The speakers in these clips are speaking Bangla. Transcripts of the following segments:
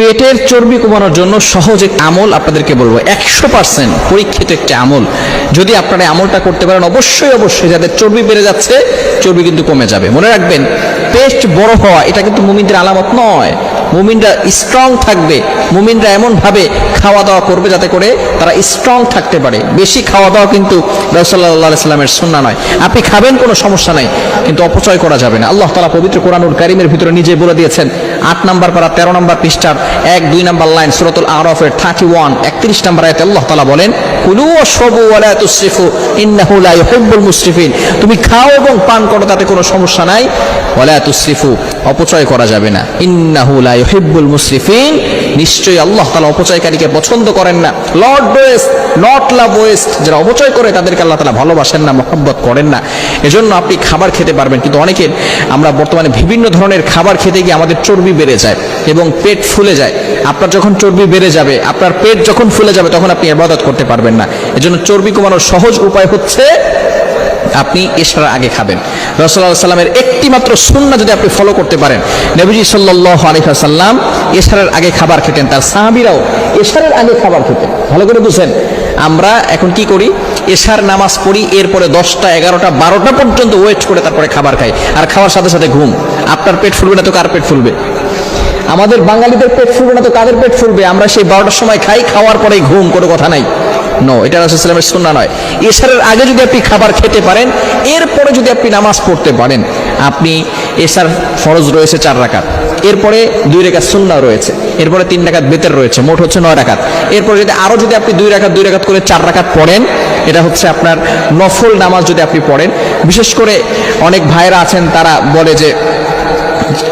পেটের চর্বি কমানোর জন্য সহজ এক আমল আপনাদেরকে বলব। একশো পার্সেন্ট পরীক্ষিত একটি আমল। যদি আপনারা আমলটা করতে পারেন, অবশ্যই অবশ্যই যাদের চর্বি বেড়ে যাচ্ছে, চর্বি কিন্তু কমে যাবে। মনে রাখবেন পেস্ট বড় হওয়া, এটা কিন্তু মুমিনদের আলামত নয়। মুমিনরা স্ট্রং থাকবে, মুমিনরা এমনভাবে খাওয়া দাওয়া করবে যাতে করে তারা স্ট্রং থাকতে পারে। বেশি খাওয়া দাওয়া কিন্তু রসল্লাহ সাল্লামের নয়। আপনি খাবেন, কোনো সমস্যা নাই, কিন্তু অপচয় করা যাবে না। আল্লাহ তালা পবিত্র কোরআনুল কারিমের ভিতরে নিজে বলে দিয়েছেন আট নাম্বার পারা তেরো নাম্বার পৃষ্ঠার এক, দুই নাম্বার লাইন সুরতুল আরফের থার্টি ওয়ান একত্রিশ নাম্বার আয়তে আল্লাহ তালা বলেন, কুলু অশবু ওয়ালা তুসরিফু, ইন্নাহু লা ইউহিব্বুল মুসরিফিন। তুমি খাও এবং পান করো, তাতে কোনো সমস্যা নাই। ওয়ালা তুসরিফু, অপচয় করা যাবে না। ইন্নাহু লা ইউহিব্বুল মুসরিফিন। নিশ্চয়ই আল্লাহ তাআলা অপচয়কারীকে পছন্দ করেন না। Lord waste not love waste, যারা অপচয় করে, তাদেরকে আল্লাহ তাআলা ভালোবাসেন না, মহব্বত করেন না। এজন্য আপনি খাবার খেতে পারবেন। কিন্তু অনেকের আমরা বর্তমানে বিভিন্ন ধরনের খাবার খেতে গিয়ে আমাদের চর্বি বেড়ে যায় এবং পেট ফুলে যায়। আপনার যখন চর্বি বেড়ে যাবে, আপনার পেট যখন ফুলে যাবে, তখন আপনি এবাদত করতে পারবেন না। এজন্য চর্বি কমানোর সহজ উপায় হচ্ছে আপনি এশার আগে খাবেন। রসল্লাহ সাল্লামের একটি মাত্র সুন্না যদি আপনি ফলো করতে পারেন, নবীজি সাল্লাহ আলহাসাল্লাম এশারের আগে খাবার খেতেন। তার সাহাবিরাও এশারের আগে খাবার খেতেন। ভালো করে বুঝেন। আমরা এখন কি করি? এশার নামাজ পড়ি, এরপরে দশটা, এগারোটা, বারোটা পর্যন্ত ওয়েট করে তারপরে খাবার খাই। আর খাওয়ার সাথে সাথে ঘুম। আপনার পেট ফুলবে না তো কার পেট ফুলবে? আমাদের বাঙালিদের পেট ফুলবে না তো কাদের পেট ফুলবে? আমরা সেই বারোটার সময় খাই, খাওয়ার পরেই ঘুম, কোনো কথা নাই। নো এটা রাসুলামের সুন্না নয়। এশারের আগে যদি আপনি খাবার খেতে পারেন, এরপরে যদি আপনি নামাজ পড়তে পারেন, আপনি এশার ফরজ রয়েছে চার রাকাত। এরপরে দুই রেখাত সুন্না রয়েছে। এরপরে তিন রাকাত বেতের রয়েছে, মোট হচ্ছে নয় রাকাত। এরপরে যদি আরও যদি আপনি দুই রাকাত দুই রাকাত করে চার রাকাত পড়েন, এটা হচ্ছে আপনার নফল নামাজ যদি আপনি পড়েন। বিশেষ করে অনেক ভাইরা আছেন, তারা বলে যে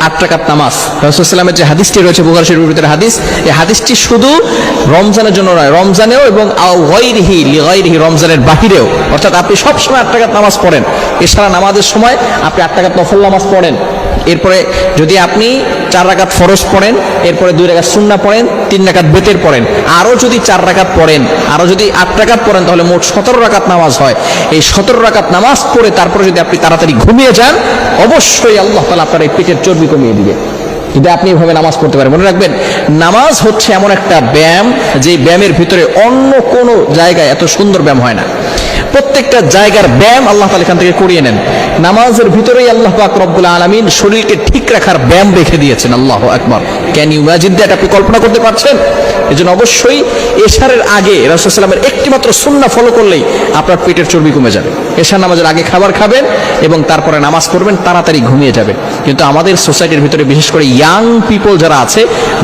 আট টাকার নামাজ। রসুলামের যে হাদিসটি রয়েছে, বুখার শরীফের ভিতরে হাদিস, এই হাদিসটি শুধু রমজানের জন্য নয়, রমজানেও এবং ওয়াইরিহি লিগাইরিহি রমজানের বাহিরেও। অর্থাৎ আপনি সবসময় আট টাকার নামাজ পড়েন। এছাড়া নামাজের সময় আপনি আট টাকার নফল নামাজ পড়েন। এরপরে যদি আপনি চার রাকাত ফরজ পড়েন, এরপরে দুই রাকাত সুন্না পড়েন, তিন রাকাত বেতের পড়েন। আরও যদি চার রাকাত পড়েন, আরও যদি আট রাকাত পড়েন, তাহলে মোট সতেরো রাকাত নামাজ হয়। এই সতেরো রাকাত নামাজ পড়ে তারপরে যদি আপনি তাড়াতাড়ি ঘুমিয়ে যান, অবশ্যই আল্লাহ তালা আপনার এই পেটের চর্বি কমিয়ে দিবে। যদি আপনি এভাবে নামাজ পড়তে পারেন, মনে রাখবেন, নামাজ হচ্ছে এমন একটা ব্যায়াম যে ব্যায়ামের ভিতরে অন্য কোনো জায়গায় এত সুন্দর ব্যায়াম হয় না। প্রত্যেকটা জায়গার ব্যায়াম আল্লাহ তালা এখান থেকে করিয়ে নেন। নামাজের ভিতরেই আল্লাহ পাক রব্বুল আলমিন শরীরকে ঠিক রাখার ব্যায়াম রেখে দিয়েছেন, আল্লাহ আকবর। ক্যান ইউ ইমাজিন দ্যাট আপনি কল্পনা করতে পারছেন? এই জন্য অবশ্যই এশারের আগে রাসুলামের একটি মাত্র সুন্না ফলো করলেই আপনার পেটের চর্বি কমে যাবে। এশার নামাজের আগে খাবার খাবেন এবং তারপরে নামাজ পড়বেন, তাড়াতাড়ি ঘুমিয়ে যাবে কিন্তু আমাদের সোসাইটির ভিতরে বিশেষ করে ইয়াং পিপল যারা আছে,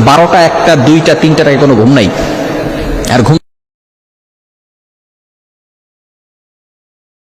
বারোটা একটা, দুইটা, তিনটা টাকা কোনো ঘুম নাই। আর ঘুম